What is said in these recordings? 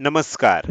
नमस्कार.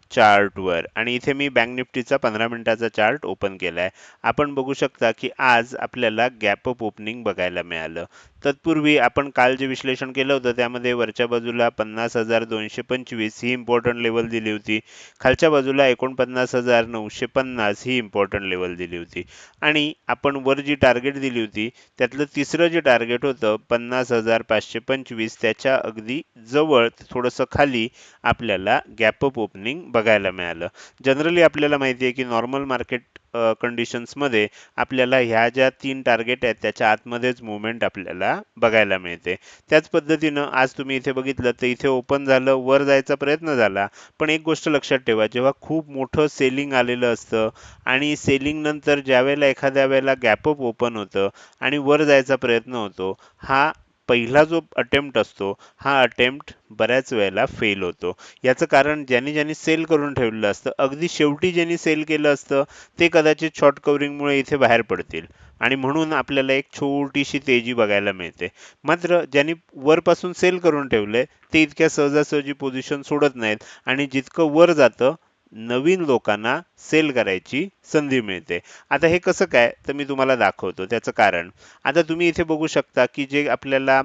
चार्टवर. आणि इथे मी बँक निफ्टीचा पंधरा मिनिटाचा चार्ट ओपन केला आहे आपण बघू शकता की आज आपल्याला गॅप अप ओपनिंग बघायला मिळालं. तत्पूर्वी आपण काल जे विश्लेषण केलं होतं त्यामध्ये वरच्या बाजूला पन्नास हजार दोनशे पंचवीस ही इम्पॉर्टंट लेवल दिली होती. खालच्या बाजूला एकोणपन्नास हजार नऊशे पन्नास ही इम्पॉर्टंट लेवल दिली होती. आणि आपण वर जी टार्गेट दिली होती त्यातलं तिसरं जे टार्गेट होतं पन्नास हजार पाचशे पंचवीस त्याच्या अगदी जवळ थोडंसं खाली आपल्याला गॅप अप ओपनिंग बघायला मिळालं. जनरली आपल्याला माहिती आहे की नॉर्मल मार्केट कंडिशन्समध्ये आपल्याला ह्या ज्या तीन टार्गेट आहेत त्याच्या आतमध्येच मुवमेंट आपल्याला बघायला मिळते. त्याच पद्धतीनं आज तुम्ही इथे बघितलं तर इथे ओपन झालं वर जायचा प्रयत्न झाला. पण एक गोष्ट लक्षात ठेवा जेव्हा खूप मोठं सेलिंग आलेलं असतं आणि सेलिंग नंतर ज्या वेळेला एखाद्या वेळेला गॅपअप ओपन होतं आणि वर जायचा प्रयत्न होतो हा पहिला जो अटेम्प्ट असतो हा अटेम्प्ट बऱ्याच वेळेला फेल होतो. याचं कारण ज्यांनी ज्यांनी सेल करून ठेवलेलं असतं अगदी शेवटी ज्यांनी सेल केलं असतं ते कदाचित शॉर्ट कवरिंगमुळे इथे बाहेर पडतील. आणि म्हणून आपल्याला एक छोटीशी तेजी बघायला मिळते. मात्र ज्यांनी वरपासून सेल करून ठेवले ते इतक्या सहजासहजी पोझिशन सोडत नाहीत. आणि जितकं वर जातं नवीन लोकांना सेल करायची संधी मिळते. आता हे कसं काय? तर मी तुम्हाला दाखवतो. त्याचं कारण. आता तुम्ही इथे बघू शकता की जे आपल्याला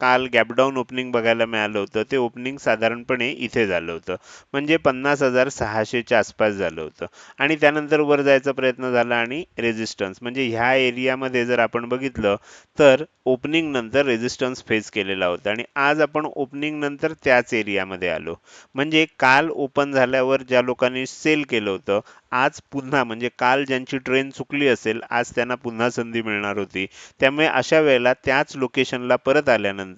काल गॅपडाऊन ओपनिंग बघायला मिळालं होतं. ते ओपनिंग साधारणपणे इथे झालं होतं. म्हणजे पन्नास हजार सहाशेच्या आसपास झालं होतं. आणि त्यानंतर वर जायचा प्रयत्न झाला आणि रेजिस्टन्स म्हणजे ह्या एरियामध्ये जर आपण बघितलं तर ओपनिंग नंतर रेझिस्टन्स फेस केलेला होता. आणि आज आपण ओपनिंग नंतर त्याच एरियामध्ये आलो. म्हणजे काल ओपन झाल्यावर ज्या लोकांनी सेल केलं होतं आज पुन्हा म्हणजे काल ज्यांची ट्रेन चुकली असेल आज त्यांना पुन्हा संधी मिळणार होती. त्यामुळे अशा वेळेला त्याच लोकेशनला परत आल्यानंतर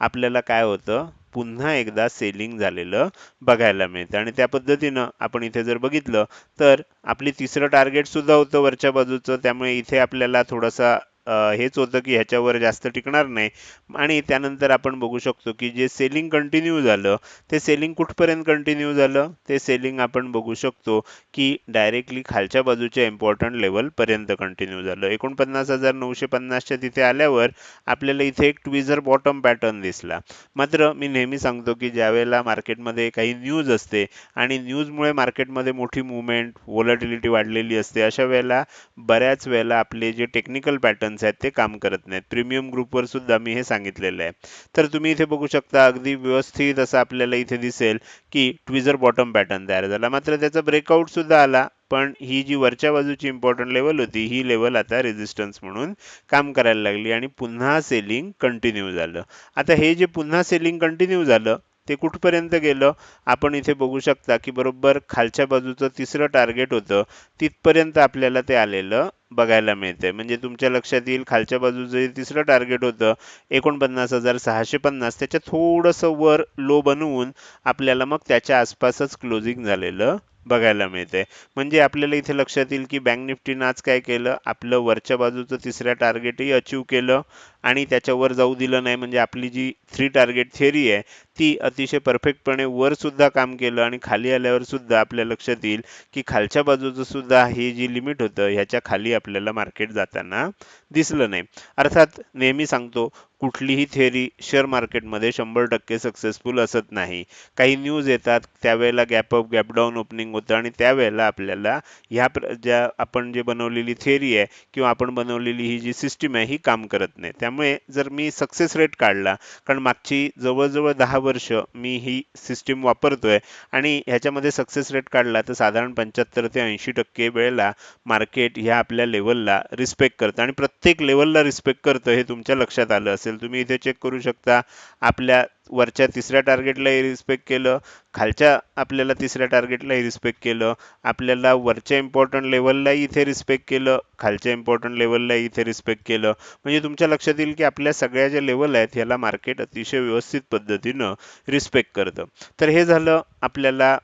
आपल्याला काय होतं? पुन्हा एकदा सेलिंग झालेलं बघायला मिळतं. आणि त्या पद्धतीनं आपण इथे जर बघितलं तर आपली तिसरं टार्गेट सुद्धा होतं वरच्या बाजूचं. त्यामुळे इथे आपल्याला थोडासा हेच होतं की ह्याच्यावर जास्त टिकणार नाही. आणि त्यानंतर आपण बघू शकतो की जे सेलिंग कंटिन्यू झालं ते सेलिंग कुठपर्यंत कंटिन्यू झालं? ते सेलिंग आपण बघू शकतो की डायरेक्टली खालच्या बाजूच्या इम्पॉर्टंट लेवलपर्यंत कंटिन्यू झालं. एकोणपन्नास हजार नऊशे पन्नासच्या तिथे आल्यावर आपल्याला इथे एक ट्विझर बॉटम पॅटर्न दिसला. मात्र मी नेहमी सांगतो की ज्यावेळेला मार्केटमध्ये काही न्यूज असते आणि न्यूजमुळे मार्केटमध्ये मोठी मुवमेंट वॉलॅटिलिटी वाढलेली असते अशा वेळेला बऱ्याच वेळेला आपले जे टेक्निकल पॅटर्न आहेत ते काम करत नाहीत. प्रीमियम ग्रुपवर सुद्धा मी हे सांगितलेलं आहे. तर तुम्ही इथे बघू शकता अगदी व्यवस्थित असं आपल्याला इथे दिसेल की ट्विझर बॉटम पॅटर्न तयार झाला. मात्र त्याचा ब्रेकआउट सुद्धा आला पण ही जी वरच्या बाजूची इम्पॉर्टंट लेवल होती ही लेवल आता रेजिस्टन्स म्हणून काम करायला लागली आणि पुन्हा सेलिंग कंटिन्यू झालं. आता हे जे पुन्हा सेलिंग कंटिन्यू झालं ते कुठपर्यंत गेलं? आपण इथे बघू शकता की बरोबर खालच्या बाजूचं तिसरं टार्गेट होतं तिथपर्यंत आपल्याला ते आलेलं बघायला मिळते म्हणजे तुमच्या लक्षात येईल खालच्या बाजूचं जे तिसरं टार्गेट होतं एकोणपन्नास हजार सहाशे पन्नास त्याच्या थोडंसं वर लो बनवून आपल्याला मग त्याच्या आसपासच क्लोजिंग झालेलं बघायला मिळते म्हणजे आपल्याला इथे लक्षात येईल की बँक निफ्टीनं आज काय केलं? आपलं वरच्या बाजूचं तिसऱ्या टार्गेटही अचीव केलं आणि त्याच्यावर जाऊ दिलं नाही. म्हणजे आपली जी थ्री टार्गेट थिअरी आहे ती अतिशय परफेक्टपणे वर सुद्धा काम केलं आणि खाली आल्यावर सुद्धा आपल्या लक्षात येईल की खालच्या बाजूचं सुद्धा हे जी लिमिट होतं ह्याच्या खाली आपल्याला मार्केट जाताना दिसलं नाही. अर्थात नेहमी सांगतो कुठलीही थेअरी शेअर मार्केटमध्ये शंभर टक्के सक्सेसफुल असत नाही. काही न्यूज येतात त्यावेळेला gap up gap down opening होतं आणि त्यावेळेला आपल्याला ह्या ज्या आपण जे बनवलेली थेअरी आहे किंवा आपण बनवलेली ही जी सिस्टीम आहे ही काम करत नाही. त्यामुळे जर मी सक्सेस रेट काढला कारण मागची जवळजवळ दहा वर्ष मी ही सिस्टीम वापरतोय आणि ह्याच्यामध्ये सक्सेस रेट काढला तर साधारण पंच्याहत्तर ते ऐंशी टक्के वेळेला मार्केट ह्या आपल्या लेवलला रिस्पेक्ट करतं आणि प्रत्येक लेवलला रिस्पेक्ट करतं हे तुमच्या लक्षात आलं असेल. असेल तुम्ही इथे चेक करू शकता. आपल्या वरच्या तिसऱ्या टार्गेटलाही रिस्पेक्ट केलं. खालच्या आपल्याला तिसऱ्या टार्गेटलाही रिस्पेक्ट केलं. आपल्याला वरच्या इम्पॉर्टंट लेवललाही इथे रिस्पेक्ट केलं. खालच्या इम्पॉर्टंट लेवललाही इथे रिस्पेक्ट केलं. म्हणजे तुमच्या लक्षात येईल की आपल्या सगळ्या ज्या लेवल आहेत ह्याला मार्केट अतिशय व्यवस्थित पद्धतीनं रिस्पेक्ट करतं. तर हे झालं आपल्याला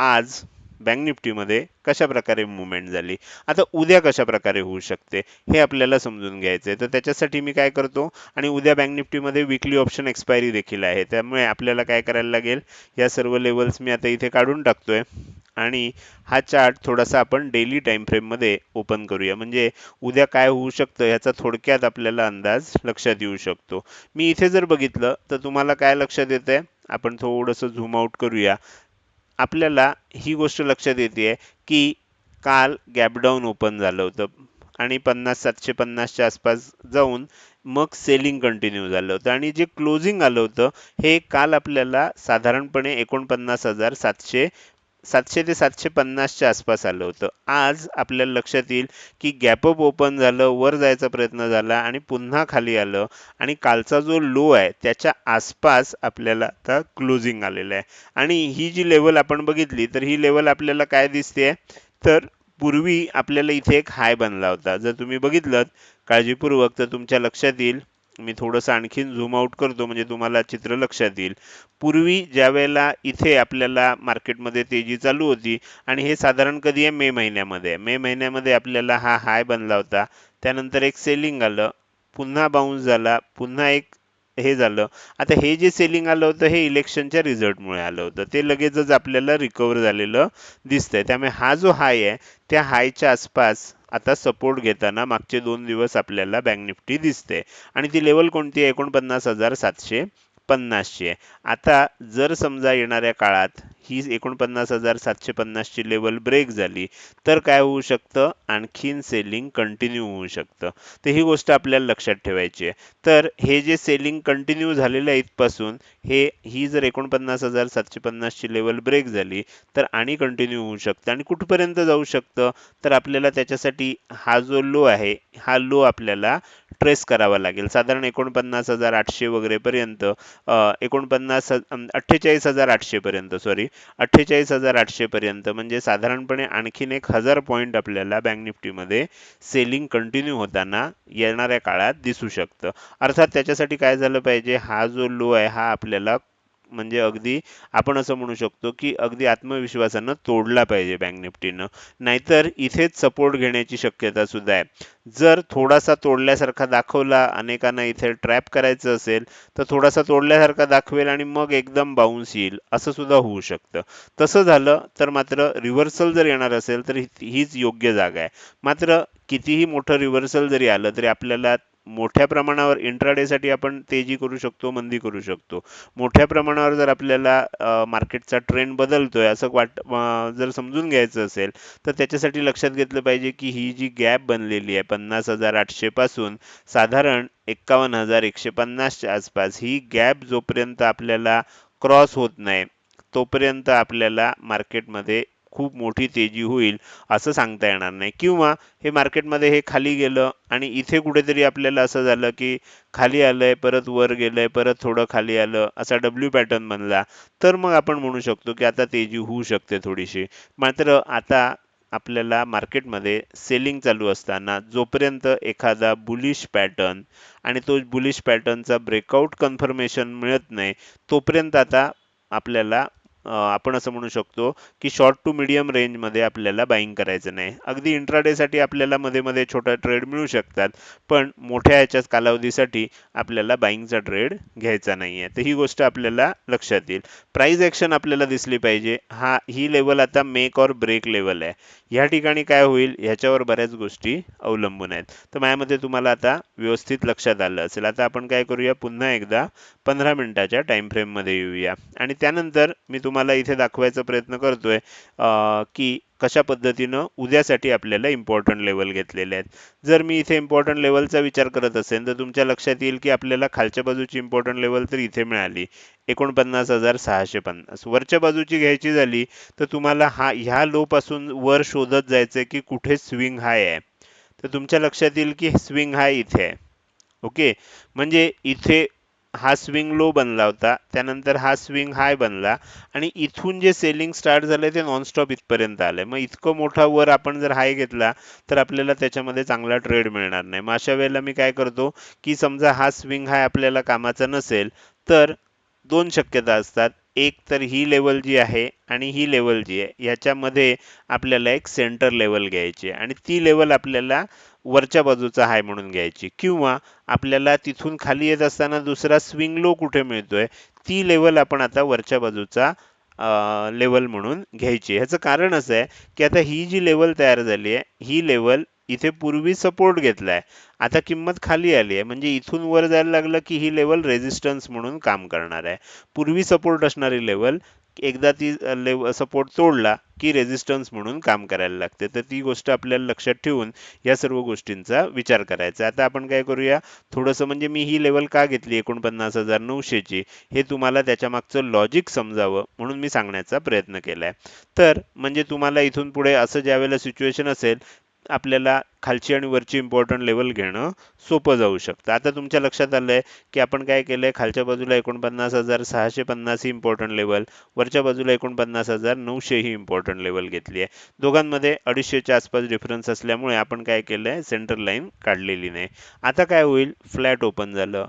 आज बँक निफ्टीमध्ये कशा प्रकारे मुवमेंट झाली? आता उद्या कशा प्रकारे होऊ शकते? हे आपल्याला समजून घ्यायचं आहे तर त्याच्यासाठी मी काय करतो? आणि उद्या बँक निफ्टीमध्ये विकली ऑप्शन एक्सपायरी देखील आहे. त्यामुळे आपल्याला काय करायला लागेल? या सर्व लेवल्स मी आता इथे काढून टाकतोय. आणि हा चार्ट थोडासा आपण डेली टाइम फ्रेममध्ये ओपन करूया. म्हणजे उद्या काय होऊ शकतं याचा थोडक्यात आपल्याला अंदाज लक्षात येऊ शकतो. मी इथे जर बघितलं तर तुम्हाला काय लक्षात येतंय? आपण थोडंसं झूम आउट करूया. आपल्याला ही गोष्ट लक्षात येते की काल गॅपडाऊन ओपन झालं होतं आणि पन्नास सातशे पन्नासच्या आसपास जाऊन मग सेलिंग कंटिन्यू झालं होतं. आणि जे क्लोजिंग आलं होतं हे काल आपल्याला साधारणपणे एकोणपन्नास हजार सातशे सातशे ते सातशे पन्नासच्या आसपास आलं होतं. आज आपल्याला लक्षात येईल की गॅपअप ओपन झालं वर जायचा प्रयत्न झाला आणि पुन्हा खाली आलं आणि कालचा जो लो आहे त्याच्या आसपास आपल्याला आता क्लोजिंग आलेलं आहे. आणि ही जी लेवल आपण बघितली तर ही लेवल आपल्याला काय दिसते तर पूर्वी आपल्याला इथे एक हाय बनला होता. जर तुम्ही बघितलं काळजीपूर्वक तर तुमच्या लक्षात येईल. मी थोडंसं आणखीन झूम आउट करतो म्हणजे तुम्हाला चित्र लक्षात येईल. पूर्वी ज्या वेळेला इथे आपल्याला मार्केटमध्ये तेजी चालू होती आणि हे साधारण कधी आहे? मे महिन्यामध्ये मे महिन्यामध्ये आपल्याला हा हाय बनला होता. त्यानंतर एक सेलिंग आलं पुन्हा बाउन्स झाला पुन्हा एक हे झालं. आता हे जे सेलिंग आलं होतं हे इलेक्शनच्या रिझल्टमुळे आलं होतं. ते लगेचच आपल्याला रिकवर झालेलं दिसतंय. त्यामुळे हा जो हाय आहे त्या हायच्या आसपास आता सपोर्ट घेताना मागचे दोन दिवस आपल्याला बँक निफ्टी दिसते आणि ती लेवल कोणती आहे? एकोणपन्नास हजार सातशे पन्नासची आहे. आता जर समजा येणाऱ्या काळात ही एकोणपन्नास हजार सातशे पन्नासची लेवल ब्रेक झाली. तर काय होऊ शकतं? आणखीन सेलिंग कंटिन्यू होऊ शकतं. तर ही गोष्ट आपल्याला लक्षात ठेवायची आहे. तर हे जे सेलिंग कंटिन्यू झालेलं आहे इथपासून हे ही जर एकोणपन्नास हजार सातशे पन्नासची लेवल ब्रेक झाली तर आणि कंटिन्यू होऊ शकतं. आणि कुठपर्यंत जाऊ शकतं? तर आपल्याला त्याच्यासाठी हा जो लो आहे हा लो आपल्याला ट्रेस करावा लागेल. साधारण एकोणपन्नास हजार आठशे वगैरेपर्यंत एकोणपन्नास अठ्ठेचाळीस हजार आठशेपर्यंत सॉरी अठ्ठेचाळीस हजार आठशे पर्यंत. म्हणजे साधारणपणे आणखीन एक हजार पॉईंट आपल्याला बँक निफ्टीमध्ये सेलिंग कंटिन्यू होताना येणाऱ्या काळात दिसू शकतं. अर्थात त्याच्यासाठी काय झालं पाहिजे? हा जो लो आहे हा आपल्याला म्हणजे अगदी आपण असं म्हणू शकतो की अगदी आत्मविश्वासानं तोडला पाहिजे बँक निफ्टीनं. नाहीतर इथेच सपोर्ट घेण्याची शक्यता सुद्धा आहे. जर थोडासा तोडल्यासारखा दाखवला अनेकांना इथे ट्रॅप करायचं असेल तर थोडासा तोडल्यासारखा दाखवेल आणि मग एकदम बाउन्स येईल असं सुद्धा होऊ शकतं. तसं झालं तर मात्र रिव्हर्सल जर येणार असेल तर हीच योग्य जागा आहे. मात्र कितीही मोठं रिव्हर्सल जरी आलं तरी आपल्याला मोठ्या प्रमाणावर इंट्राडेसाठी आपण तेजी करू शकतो मंदी करू शकतो. मोठ्या प्रमाणावर जर आपल्याला मार्केटचा ट्रेंड बदलतोय असं वाट जर समजून घ्यायचं असेल तर त्याच्यासाठी लक्षात घेतलं पाहिजे की ही जी गॅप बनलेली आहे पन्नास हजार आठशे पासून साधारण एक्कावन्न हजार एकशे पन्नासच्या आसपास ही गॅप जोपर्यंत आपल्याला क्रॉस होत नाही तोपर्यंत आपल्याला मार्केटमध्ये खूप मोठी तेजी होईल असं सांगता येणार नाही. किंवा हे मार्केटमध्ये हे खाली गेलं आणि इथे कुठेतरी आपल्याला असं झालं की खाली आलंय परत वर गेलंय परत थोडं खाली आलं असा डब्ल्यू पॅटर्न बनला. तर मग आपण म्हणू शकतो की आता तेजी होऊ शकते थोडीशी. मात्र आता आपल्याला मार्केटमध्ये सेलिंग चालू असताना जोपर्यंत एखादा बुलिश पॅटर्न आणि तो बुलिश पॅटर्नचा ब्रेकआउट कन्फर्मेशन मिळत नाही तोपर्यंत आता आपल्याला आपण असं म्हणू शकतो की शॉर्ट टू मिडियम रेंजमध्ये आपल्याला बाईंग करायचं नाही. अगदी इंट्राडेसाठी आपल्याला मध्ये मध्ये छोटा ट्रेड मिळू शकतात पण मोठ्या ह्याच्या कालावधीसाठी आपल्याला बाईंगचा ट्रेड घ्यायचा नाही आहे तर ही गोष्ट आपल्याला लक्षात येईल. प्राईज ॲक्शन आपल्याला दिसली पाहिजे. हा ही लेवल आता मेक और ब्रेक लेवल आहे. ह्या ठिकाणी काय होईल? ह्याच्यावर बऱ्याच गोष्टी अवलंबून आहेत. तर माझ्यामध्ये तुम्हाला आता व्यवस्थित लक्षात आलं असेल. आता आपण काय करूया? पुन्हा एकदा पंधरा मिनिटाच्या टाईम फ्रेममध्ये येऊया. आणि त्यानंतर मी तुम्हाला इथे दाखवायचा प्रयत्न करतोय की कशा पद्धतीनं उद्यासाठी आपल्याला इम्पॉर्टंट लेवल घेतलेले आहेत. जर मी इथे इम्पॉर्टंट लेवलचा विचार करत असेल तर तुमच्या लक्षात येईल की आपल्याला खालच्या बाजूची इम्पॉर्टंट लेवल तर इथे मिळाली. एकोणपन्नास हजार सहाशे पन्नास. वरच्या बाजूची घ्यायची झाली तर तुम्हाला हा ह्या लो पासून वर शोधत जायचंय की कुठे स्विंग हाय आहे. तर तुमच्या लक्षात येईल की स्विंग हाय इथे आहे. ओके? म्हणजे इथे हा स्विंग लो बनला होता. त्यानंतर हा स्विंग हाय बनला आणि इथून जे सेलिंग स्टार्ट झालं ते नॉनस्टॉप इथपर्यंत आलंय. मग इतकं मोठा वर आपण जर हाय घेतला तर आपल्याला त्याच्यामध्ये चांगला ट्रेड मिळणार नाही. मग अशा वेळेला मी काय करतो की समजा हा स्विंग हाय आपल्याला कामाचा नसेल तर दोन शक्यता असतात. एक तर ही लेवल जी आहे आणि ही लेवल जी आहे याच्यामध्ये आपल्याला एक सेंटर लेवल घ्यायची आहे. आणि ती लेवल आपल्याला वरच्या बाजूचा हाय म्हणून घ्यायची. किंवा आपल्याला तिथून खाली येत असताना दुसरा स्विंग लो कुठे मिळतोय? ती लेवल आपण आता वरच्या बाजूचा लेवल म्हणून घ्यायची. ह्याचं कारण असं आहे की आता ही जी लेवल तयार झाली आहे ही लेवल इथे पूर्वी सपोर्ट घेतलाय. आता किंमत खाली आली आहे. म्हणजे इथून वर जायला लागलं की ही लेवल रेझिस्टन्स म्हणून काम करणार आहे. पूर्वी सपोर्ट असणारी लेवल एकदा ती लेव सपोर्ट तोडला की रेझिस्टन्स म्हणून काम करायला लागते. तर ती गोष्ट आपल्याला लक्षात ठेवून या सर्व गोष्टींचा विचार करायचा आता आपण काय करूया? थोडंसं म्हणजे मी ही लेवल का घेतली? एकोणपन्नास हजार नऊशेची हे तुम्हाला त्याच्या मागचं लॉजिक समजावं म्हणून मी सांगण्याचा प्रयत्न केला आहे तर म्हणजे तुम्हाला इथून पुढे असं ज्या वेळेला सिच्युएशन असेल आपल्याला खालची आणि वरची इम्पॉर्टंट लेवल घेणं सोपं जाऊ शकतं. आता तुमच्या लक्षात आलं आहे की आपण काय केलं आहे खालच्या बाजूला एकोणपन्नास हजार सहाशे पन्नास ही इम्पॉर्टंट लेवल वरच्या बाजूला एकोणपन्नास हजार नऊशे ही इम्पॉर्टंट लेवल घेतली आहे. दोघांमध्ये अडीचशेच्या आसपास डिफरन्स असल्यामुळे आपण काय केलं आहे सेंटर लाईन काढलेली नाही. आता काय होईल? फ्लॅट ओपन झालं.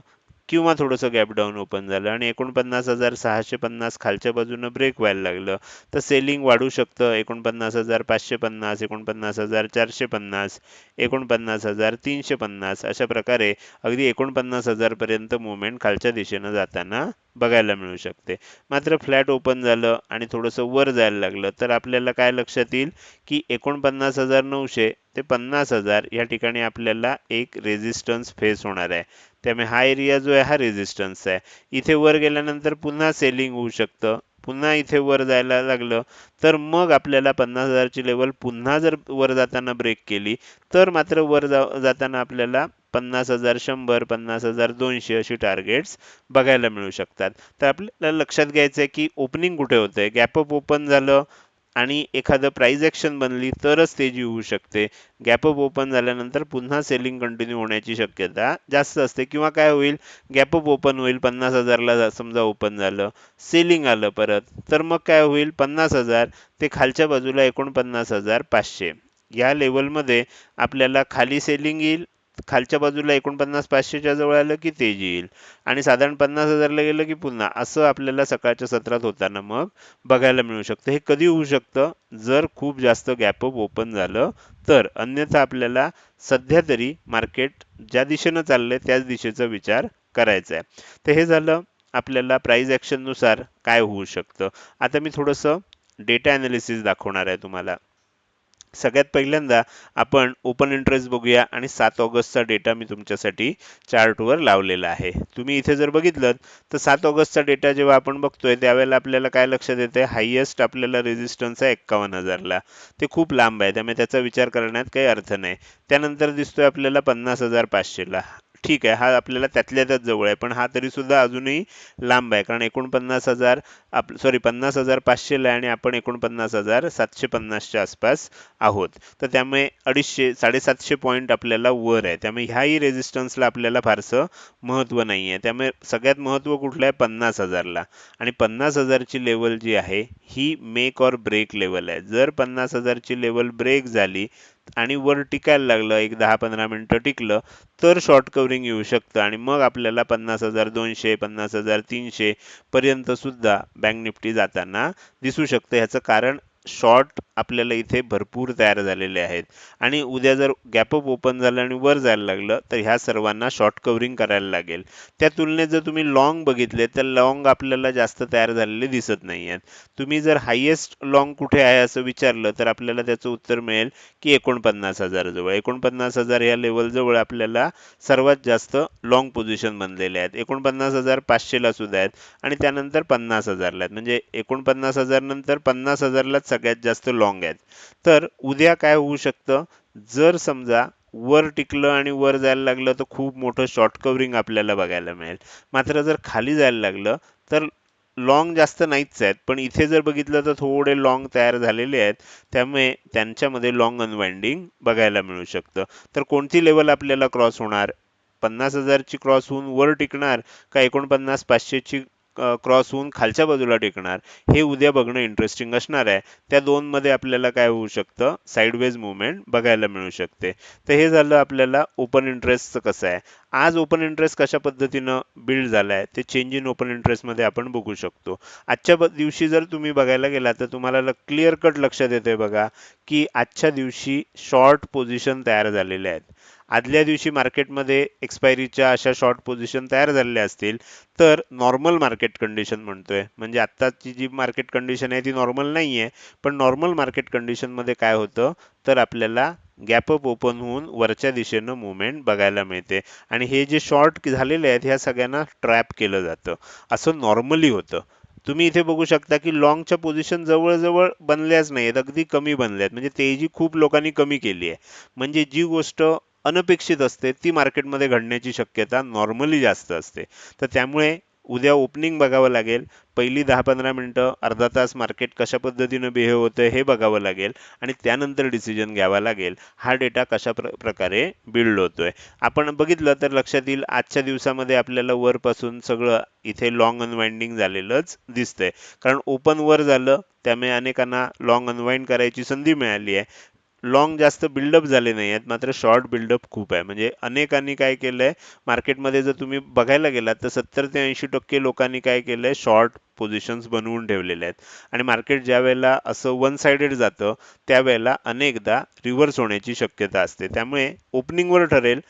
किंवा थोडंसं गॅप डाऊन ओपन झालं आणि एकोणपन्नास हजार सहाशे पन्नास खालच्या बाजूनं ब्रेक व्हायला लागलं. तर सेलिंग वाढू शकतं. एकोणपन्नास हजार पाचशे पन्नास एकोणपन्नास हजार चारशे पन्नास एकोणपन्नास हजार तीनशे पन्नास अशा प्रकारे अगदी एकोणपन्नास हजारपर्यंत मुवमेंट खालच्या दिशेनं जाताना बघायला मिळू शकते. मात्र फ्लॅट ओपन झालं आणि थोडंसं वर जायला लागलं तर आपल्याला काय लक्षात येईल? की एकोणपन्नास हजार नऊशे ते पन्नास हजार या ठिकाणी आपल्याला एक रेझिस्टन्स फेस होणार आहे. त्यामुळे हा एरिया जो आहे हा रेझिस्टन्स आहे. इथे वर गेल्यानंतर पुन्हा सेलिंग होऊ शकतं. पुन्हा इथे वर जायला लागलं तर मग आपल्याला पन्नास हजारची लेवल पुन्हा जर वर जाताना ब्रेक केली तर मात्र वर जा जाताना आपल्याला पन्नास हजार शंभर पन्नास हजार दोनशे अशी टार्गेट्स बघायला मिळू शकतात. तर आपल्याला लक्षात घ्यायचं आहे की ओपनिंग कुठे होतंय? गॅप अप ओपन झालं आणि एखादं प्राईज ॲक्शन बनली तरच तेजी होऊ शकते. गॅप अप ओपन झाल्यानंतर पुन्हा सेलिंग कंटिन्यू होण्याची शक्यता जास्त असते. किंवा काय होईल? गॅप अप ओपन होईल पन्नास हजारला समजा ओपन झालं. सेलिंग आलं परत. तर मग काय होईल? पन्नास हजार ते खालच्या बाजूला एकोणपन्नास हजार पाचशे. या लेवलमध्ये आपल्याला खाली सेलिंग येईल खालच्या बाजूला एकोणपन्नास पाचशेच्या जवळ आलं की तेजी येईल. आणि साधारण पन्नास हजारला गेलं की पुन्हा असं आपल्याला सकाळच्या सत्रात होताना मग बघायला मिळू शकतं. हे कधी होऊ शकतं? जर खूप जास्त गॅपअप ओपन झालं तर अन्यथा आपल्याला सध्या तरी मार्केट ज्या दिशेनं चाललंय त्याच दिशेचा विचार करायचा आहे तर हे झालं आपल्याला प्राईज ॲक्शननुसार काय होऊ शकतं. आता मी थोडंसं डेटा ॲनालिसिस दाखवणार आहे तुम्हाला. सगळ्यात पहिल्यांदा आपण ओपन इंटरेस्ट बघूया आणि सात ऑगस्टचा डेटा मी तुमच्यासाठी चार्टवर लावलेला आहे. तुम्ही इथे जर बघितलं तर सात ऑगस्टचा डेटा जेव्हा आपण बघतोय त्यावेळेला आपल्याला काय लक्षात येते हायएस्ट आपल्याला रेझिस्टन्स आहे एक्कावन्न हजारला. ते खूप लांब आहे त्यामुळे त्याचा विचार करण्यात काही अर्थ नाही. त्यानंतर दिसतोय आपल्याला पन्नास हजार पाचशेला. ठीक आहे हा आपल्याला त्यातल्या त्यात जवळ आहे पण हा तरी सुद्धा अजूनही लांब आहे कारण एकोणपन्नास हजार आप सॉरी पन्नास हजार पाचशेला आहे आणि आपण एकोणपन्नास हजार सातशे पन्नासच्या आसपास आहोत. तर त्यामुळे अडीचशे साडेसातशे पॉईंट आपल्याला वर आहे. त्यामुळे ह्याही रेझिस्टन्सला आपल्याला फारसं महत्त्व नाही आहे. त्यामुळे सगळ्यात महत्त्व कुठलं आहे? पन्नास हजारला. आणि पन्नास हजारची लेवल जी आहे ही मेक ऑर ब्रेक लेवल आहे. जर पन्नास हजारची लेवल ब्रेक झाली आणि वर टिकायला लागलं एक दहा पंधरा मिनटं टिकलं तर शॉर्ट कव्हरिंग येऊ शकतं. आणि मग आपल्याला पन्नास हजार दोनशे पन्नास हजार तीनशे पर्यंत सुद्धा बँक निफ्टी जाताना दिसू शकतं. ह्याचं कारण शॉर्ट आपल्याला इथे भरपूर तयार झालेले आहेत. आणि उद्या जर गॅपअप ओपन झालं आणि वर जायला लागलं तर ह्या सर्वांना शॉर्ट कव्हरिंग करायला लागेल. त्या तुलनेत जर तुम्ही लॉंग बघितले तर लॉंग आपल्याला जास्त तयार झालेले दिसत नाही आहेत तुम्ही जर हायेस्ट लॉंग कुठे आहे असं विचारलं तर आपल्याला त्याचं उत्तर मिळेल की एकोणपन्नास हजार जवळ. एकोणपन्नास हजार या लेवलजवळ आपल्याला सर्वात जास्त लॉंग पोझिशन बनलेले आहेत. एकोणपन्नास हजार पाचशेला सुद्धा आहेत आणि त्यानंतर पन्नास हजारला आहेत. म्हणजे एकोणपन्नास हजार नंतर पन्नास हजारलाच सगळ्यात जास्त लॉंग आहेत. तर उद्या काय होऊ शकतं? जर समजा वर टिकलं आणि वर जायला लागलं तर खूप मोठं शॉर्ट कव्हरिंग आपल्याला बघायला मिळेल. मात्र जर खाली जायला लागलं तर लॉंग जास्त नाहीच आहेत. पण इथे जर बघितलं तर थोडे लॉंग तयार झालेले आहेत. त्यामुळे त्यांच्यामध्ये लॉंग अनवाइंडिंग बघायला मिळू शकतं. तर कोणती लेवल आपल्याला क्रॉस होणार? पन्नास हजारची क्रॉस होऊन वर टिकणार का एकोणपन्नास पाचशेची क्रॉस होऊन खालच्या बाजूला टेकणार हे उद्या बघणं इंटरेस्टिंग असणार आहे. त्या दोन मध्ये आपल्याला काय होऊ शकतं? साईडवेज मुवमेंट बघायला मिळू शकते. तर हे झालं आपल्याला ओपन इंटरेस्टचं कसं आहे. आज ओपन इंटरेस्ट कशा पद्धतीनं बिल्ड झालाय ते चेंज इन ओपन इंटरेस्टमध्ये आपण बघू शकतो. आजच्या दिवशी जर तुम्ही बघायला गेला तर तुम्हाला क्लिअर कट लक्षात येते बघा की आजच्या दिवशी शॉर्ट पोझिशन तयार झालेल्या आहेत. आदल्या दिवशी मार्केटमध्ये एक्सपायरीच्या अशा शॉर्ट पोझिशन तयार झालेल्या असतील तर नॉर्मल मार्केट कंडिशन म्हणतोय. म्हणजे आत्ताची जी मार्केट कंडिशन आहे ती नॉर्मल नाही आहे पण नॉर्मल मार्केट कंडिशनमध्ये काय होतं? तर आपल्याला गॅपअप ओपन होऊन वरच्या दिशेनं मुवमेंट बघायला मिळते. आणि हे जे शॉर्ट झालेले आहेत ह्या सगळ्यांना ट्रॅप केलं जातं. असं नॉर्मली होतं. तुम्ही इथे बघू शकता की लॉंगच्या पोझिशन जवळजवळ बनल्याच नाही आहेत अगदी कमी बनल्यात. म्हणजे तेजी खूप लोकांनी कमी केली आहे. म्हणजे जी गोष्ट अनपेक्षित असते ती मार्केटमध्ये घडण्याची शक्यता नॉर्मली जास्त असते. तर त्यामुळे उद्या ओपनिंग बघावं लागेल. पहिली दहा पंधरा मिनटं अर्धा तास मार्केट कशा पद्धतीनं बिहेव होतं हे बघावं लागेल आणि त्यानंतर डिसिजन घ्यावा लागेल. हा डेटा कशा प्र प्रकारे बिल्ड होतोय. आपण बघितलं तर लक्षात येईल आजच्या दिवसामध्ये आपल्याला वरपासून सगळं इथे लॉंग अनवाइंडिंग झालेलंच दिसतंय. कारण ओपन वर झालं त्यामुळे अनेकांना लॉंग अनवाइंड करायची संधी मिळाली आहे. लॉंग जास्त बिल्डअप झाले नाही आहेत मात्र शॉर्ट बिल्डअप खूप आहे. म्हणजे अनेकांनी काय केलंय मार्केटमध्ये जर तुम्ही बघायला गेलात तर सत्तर ते ऐंशी टक्के लोकांनी काय केलंय शॉर्ट पोझिशन्स बनवून ठेवलेले आहेत. आणि मार्केट ज्या वेळेला असं वन साइडेड जातं त्यावेळेला अनेकदा रिव्हर्स होण्याची शक्यता असते. त्यामुळे ओपनिंगवर ठरेल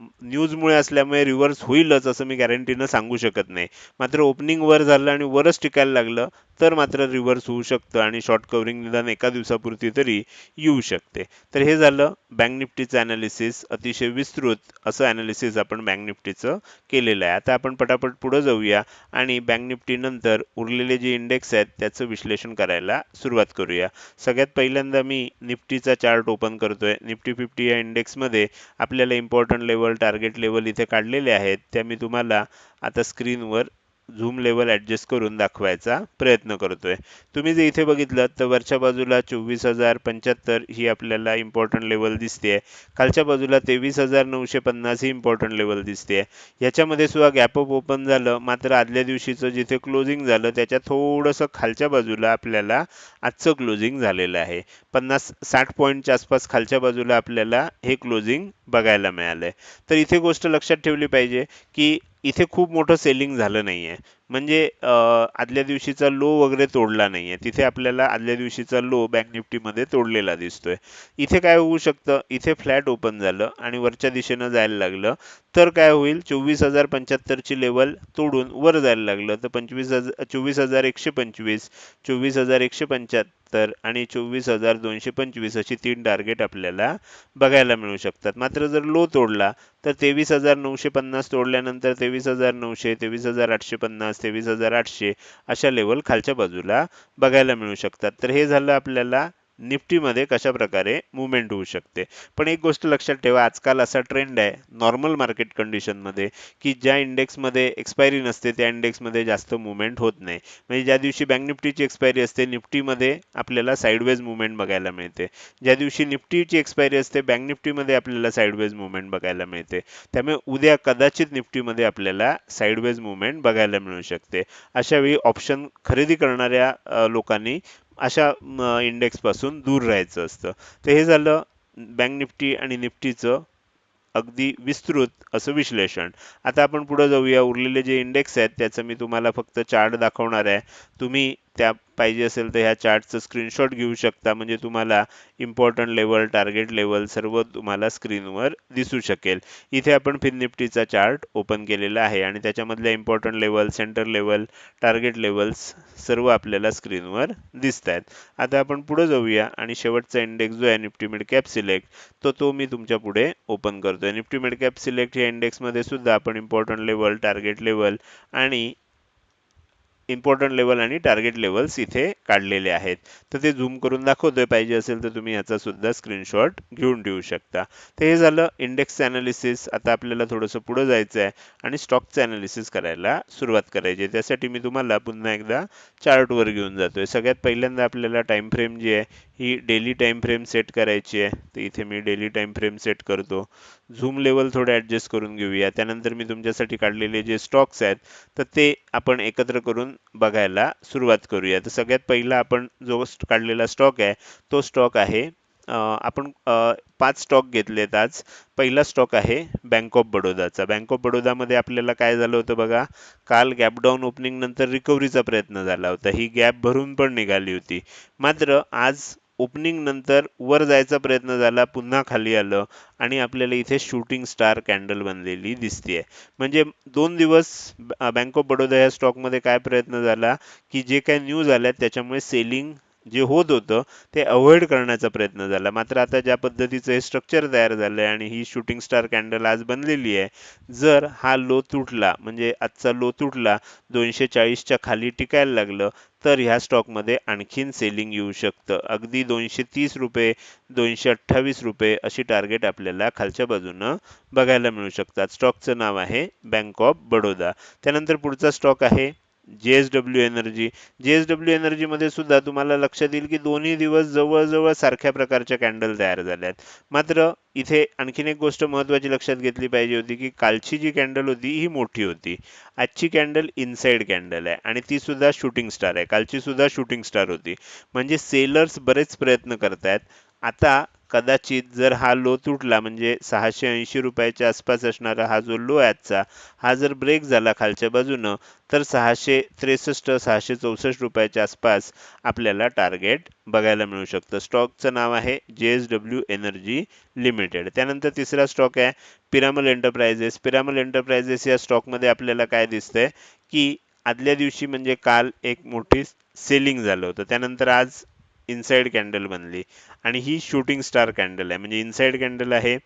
न्यूजमुळे असल्यामुळे रिव्हर्स होईलच असं मी गॅरंटीनं सांगू शकत नाही. मात्र ओपनिंग वर झालं आणि वरच टिकायला लागलं तर मात्र रिव्हर्स होऊ शकतं आणि शॉर्ट कव्हरिंग निदान एका दिवसापुरती तरी येऊ शकते. तर हे झालं बँक निफ्टीचं ॲनालिसिस अतिशय विस्तृत असं ॲनालिसिस आपण बँक निफ्टीचं केलेलं आहे. आता आपण पटापट पुढं जाऊया आणि बँक निफ्टी नंतर उरलेले जे इंडेक्स आहेत त्याचं विश्लेषण करायला सुरुवात करूया. सगळ्यात पहिल्यांदा मी निफ्टीचा चार्ट ओपन करतोय. निफ्टी फिफ्टी या इंडेक्समध्ये आपल्याला इम्पॉर्टंट लेवल टार्गेट लेवल इथे काढलेले आहेत त्या मी तुम्हाला आता स्क्रीनवर झूम लेवल ॲडजस्ट करून दाखवायचा प्रयत्न करतोय. तुम्ही जर इथे बघितलं तर वरच्या बाजूला चोवीस हजार पंच्याहत्तर ही आपल्याला इम्पॉर्टंट लेवल दिसते खालच्या बाजूला तेवीस हजार नऊशे पन्नास ही इम्पॉर्टंट लेवल दिसते याच्यामध्ये सुद्धा गॅप अप ओपन झालं. मात्र आदल्या दिवशीचं जिथे क्लोजिंग झालं त्याच्या थोडंसं खालच्या बाजूला आपल्याला आजचं क्लोजिंग झालेलं आहे. पन्नास साठ पॉईंटच्या आसपास खालच्या बाजूला आपल्याला हे क्लोजिंग बघायला मिळालंय. तर इथे गोष्ट लक्षात ठेवली पाहिजे की इथे खूप मोठं सेलिंग झालं नाही आहे म्हणजे आदल्या दिवशीचा लो वगैरे तोडला नाही आहे तिथे आपल्याला आदल्या दिवशीचा लो बँक निफ्टीमध्ये तोडलेला दिसतोय. इथे काय होऊ शकतं? इथे फ्लॅट ओपन झालं आणि वरच्या दिशेनं जायला लागलं. तर काय होईल? चोवीस हजार पंच्याहत्तरची लेवल तोडून वर जायला लागलं. तर पंचवीस हजार चोवीस हजार एकशे पंचवीस चोवीस हजार एकशे पंच्याहत्तर. आणि चोवीस हजार दोनशे पंचवीस अशी तीन टार्गेट आपल्याला बघायला मिळू शकतात. मात्र जर लो तोडला तर तेवीस हजार नऊशे पन्नास तोडल्यानंतर तेवीस हजार नऊशे तेवीस हजार आठशे पन्नास तेवीस हजार आठशे अशा लेवल खालच्या बाजूला बघायला मिळू शकतात. तर हे झालं आपल्याला निफ्टीमध्ये कशा प्रकारे मुवमेंट होऊ शकते? पण एक गोष्ट लक्षात ठेवा आजकाल असा ट्रेंड आहे नॉर्मल मार्केट कंडिशनमध्ये की ज्या इंडेक्समध्ये एक्सपायरी नसते त्या इंडेक्समध्ये जास्त मुवमेंट होत नाही. म्हणजे ज्या दिवशी बँक निफ्टीची एक्सपायरी असते निफ्टीमध्ये आपल्याला साईडवेज मुवमेंट बघायला मिळते. ज्या दिवशी निफ्टीची एक्सपायरी असते बँक निफ्टीमध्ये आपल्याला साईडवेज मुवमेंट बघायला मिळते. त्यामुळे उद्या कदाचित निफ्टीमध्ये आपल्याला साईडवेज मुवमेंट बघायला मिळू शकते. अशा वेळी ऑप्शन खरेदी करणाऱ्या लोकांनी अशा इंडेक्सपासून दूर राहायचं असतं. तर हे झालं बँक निफ्टी आणि निफ्टीचं अगदी विस्तृत असं विश्लेषण. आता आपण पुढे जाऊया. उरलेले जे इंडेक्स आहेत त्याचं मी तुम्हाला फक्त चार्ट दाखवणार आहे. तुम्ही त्या पाहिजे असेल तर ह्या चार्टचं स्क्रीनशॉट घेऊ शकता. म्हणजे तुम्हाला इम्पॉर्टंट लेवल टार्गेट लेवल सर्व तुम्हाला स्क्रीनवर दिसू शकेल. इथे आपण फिन निफ्टीचा चार्ट ओपन केलेला आहे आणि त्याच्यामधल्या important level centre level target levels सर्व आपल्याला स्क्रीनवर दिसत आहेत आता आपण पुढे जाऊया आणि शेवटचा इंडेक्स जो आहे निफ्टी मिड कॅप सिलेक्ट तो तो मी तुमच्यापुढे ओपन करतोय. निफ्टी मिड कॅप सिलेक्ट या इंडेक्समध्ये सुद्धा आपण इम्पॉर्टंट लेवल टार्गेट लेवल आणि इम्पॉर्टंट लेवल आणि टार्गेट लेवल्स इथे काढलेले आहेत. तर ते झूम करून दाखवतोय पाहिजे असेल तर तुम्ही याचा सुद्धा स्क्रीनशॉट घेऊन ठेवू शकता. तर हे झालं इंडेक्सचं अनालिसिस आता आपल्याला थोडंसं पुढं जायचं आहे आणि स्टॉकचं अनालिसिस करायला सुरुवात करायची आहे. त्यासाठी मी तुम्हाला पुन्हा एकदा चार्टवर घेऊन जातोय. सगळ्यात पहिल्यांदा आपल्याला टाइम फ्रेम जी आहे ही डेली टाइम फ्रेम सेट करायची आहे. तर इथे मी डेली टाइम फ्रेम सेट करतो. झूम लेवल थोडे ॲडजस्ट करून घेऊया. त्यानंतर मी तुमच्यासाठी काढलेले जे स्टॉक्स आहेत तर ते आपण एकत्र करून बघायला सुरुवात करूया. तर सगळ्यात पहिला आपण जो काढलेला स्टॉक आहे तो स्टॉक आहे आपण पाच स्टॉक घेतलेत आज. पहिला स्टॉक आहे बँक ऑफ बडोदाचा बँक ऑफ बडोदामध्ये आपल्याला काय झालं होतं बघा? काल गॅप डाऊन रिकव्हरीचा प्रयत्न झाला होता. ही गॅप भरून पण निघाली होती. मात्र आज ओपनिंग नंतर वर जायचा प्रयत्न झाला पुन्हा खाली आलं आणि आपल्याला इथे शूटिंग स्टार कॅन्डल बनलेली दिसते म्हणजे दोन दिवस बँक ऑफ बडोदा या स्टॉकमध्ये काय प्रयत्न झाला की जे काही न्यूज आल्या त्याच्यामुळे सेलिंग जे होत होतं ते अवॉइड करण्याचा प्रयत्न झाला. मात्र आता ज्या पद्धतीचं हे स्ट्रक्चर तयार झालंय आणि ही शूटिंग स्टार कॅन्डल आज बनलेली आहे जर हा लो तुटला म्हणजे आजचा लो तुटला दोनशे चाळीसच्या खाली टिकायला लागलं तर ह्या स्टॉकमध्ये आणखीन सेलिंग येऊ शकतं. अगदी दोनशे तीस रुपये दोनशे अठ्ठावीस रुपये अशी टार्गेट आपल्याला खालच्या बाजूनं बघायला मिळू शकतात. स्टॉकचं नाव आहे बँक ऑफ बडोदा त्यानंतर पुढचा स्टॉक आहे जेएसडब्ल्यू एनर्जी जेएसडब्ल्यू एनर्जी मध्ये सुद्धा तुम्हाला लक्षात येईल की दोन्ही दिवस जवळजवळ सारख्या प्रकारच्या कॅन्डल तयार झाल्या आहेत. मात्र इथे आणखीन एक गोष्ट महत्त्वाची लक्षात घेतली पाहिजे होती की कालची जी कॅन्डल होती ही मोठी होती. आजची कॅन्डल इनसाइड कॅन्डल आहे आणि ती सुद्धा शूटिंग स्टार आहे. कालची सुद्धा शूटिंग स्टार होती. म्हणजे सेलर्स बरेच प्रयत्न करतायत. आता कदाचित जर हा लो तुटला म्हणजे सहाशे ऐंशी रुपयाच्या आसपास असणारा हा जो लो आहे आजचा हा जर ब्रेक झाला खालच्या बाजूनं तर सहाशे त्रेसष्ट सहाशे चौसष्ट रुपयाच्या आसपास आपल्याला टार्गेट बघायला मिळू शकतं. स्टॉकचं नाव आहे जे एस डब्ल्यू एनर्जी लिमिटेड त्यानंतर तिसरा स्टॉक आहे पिरामल एंटरप्राइजेस पिरामल एंटरप्राइजेस या स्टॉकमध्ये आपल्याला काय दिसतंय? की आदल्या दिवशी म्हणजे काल एक मोठी सेलिंग झालं होतं. त्यानंतर आज इनसाइड कॅन्डल बनली. आणि ही शूटिंग स्टार कॅन्डल आहे. म्हणजे इनसाइड कॅन्डल आहे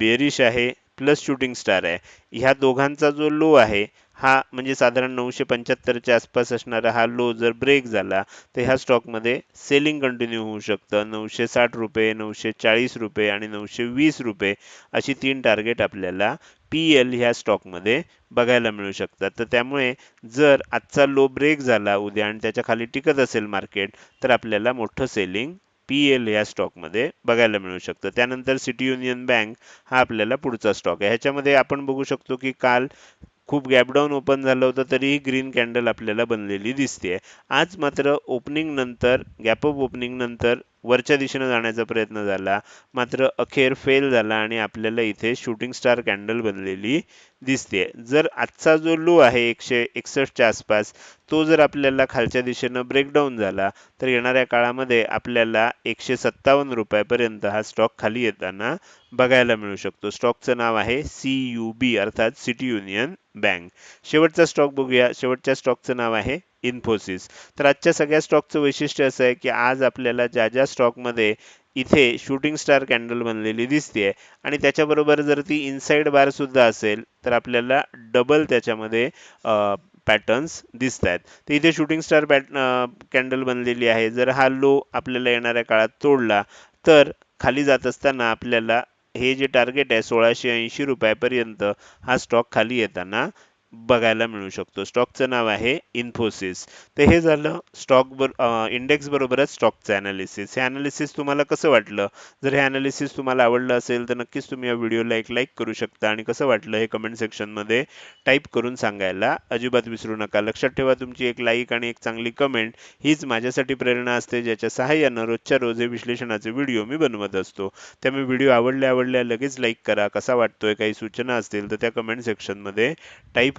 बेरिश आहे प्लस शूटिंग स्टार आहे. ह्या दोघांचा जो लो आहे हा म्हणजे साधारण नऊशे पंच्याहत्तरच्या आसपास असणारा हा लो जर ब्रेक झाला तर ह्या स्टॉकमध्ये सेलिंग कंटिन्यू होऊ शकतं. नऊशे साठ रुपये नऊशे चाळीस रुपये आणि नऊशे वीस रुपये अशी तीन टार्गेट आपल्याला पी एल ह्या स्टॉकमध्ये बघायला मिळू शकतात. तर त्यामुळे जर आजचा लो ब्रेक झाला उद्या आणि त्याच्याखाली टिकत असेल मार्केट तर आपल्याला मोठं सेलिंग पी एल या स्टॉकमध्ये बघायला मिळू शकतं. त्यानंतर सिटी युनियन बँक हा आपल्याला पुढचा स्टॉक आहे. ह्याच्यामध्ये आपण बघू शकतो की काल खूप गॅपडाऊन ओपन झालं होतं तरीही ग्रीन कॅन्डल आपल्याला बनलेली दिसते आज मात्र ओपनिंग नंतर ओपनिंगनंतर ओपनिंग नंतर वरच्या दिशेनं जाण्याचा प्रयत्न झाला. मात्र अखेर फेल झाला आणि आपल्याला इथे शूटिंग स्टार कॅन्डल बनलेली दिसते. जर आजचा जो लो आहे एकशे एकसष्टच्या आसपास तो जर आपल्याला खालच्या दिशेनं ब्रेकडाऊन झाला तर येणाऱ्या काळामध्ये आपल्याला एकशे सत्तावन्न रुपयापर्यंत हा स्टॉक खाली येताना बघायला मिळू शकतो. स्टॉकचं नाव आहे सी यू बी अर्थात सिटी युनियन बँक शेवटचा स्टॉक बघूया. शेवटच्या स्टॉकचं नाव आहे इन्फोसिस. तर आजच्या सगळ्या स्टॉकचं वैशिष्ट्य असं आहे की आज आपल्याला ज्या ज्या स्टॉकमध्ये इथे शूटिंग स्टार कॅन्डल बनलेली दिसते आणि त्याच्याबरोबर जर ती इनसाइड बार सुद्धा असेल तर आपल्याला डबल त्याच्यामध्ये पॅटर्न्स दिसत आहेत तर इथे शूटिंग स्टार पॅट कॅन्डल बनलेली आहे. जर हा लो आपल्याला येणाऱ्या काळात तोडला तर खाली जात असताना आपल्याला हे जे टार्गेट आहे सोळाशे ऐंशी रुपयापर्यंत हा स्टॉक खाली येताना बघायला मिळू शकतो. स्टॉकचं नाव आहे इन्फोसिस. तर हे झालं स्टॉक बर इंडेक्स बरोबरच स्टॉकचं ॲनालिसिस हे ॲनालिसिस तुम्हाला कसं वाटलं? जर हे ॲनालिसिस तुम्हाला आवडलं असेल तर नक्कीच तुम्ही या व्हिडिओला एक लाईक करू शकता. आणि कसं वाटलं हे कमेंट सेक्शनमध्ये टाईप करून सांगायला अजिबात विसरू नका. लक्षात ठेवा तुमची एक लाईक आणि एक चांगली कमेंट हीच माझ्यासाठी प्रेरणा असते ज्याच्या सहाय्यानं रोजच्या रोज हे विश्लेषणाचे व्हिडिओ मी बनवत असतो. त्यामुळे व्हिडिओ आवडल्या आवडल्या लगेच लाईक करा. कसा वाटतोय काही सूचना असतील तर त्या कमेंट सेक्शनमध्ये टाईप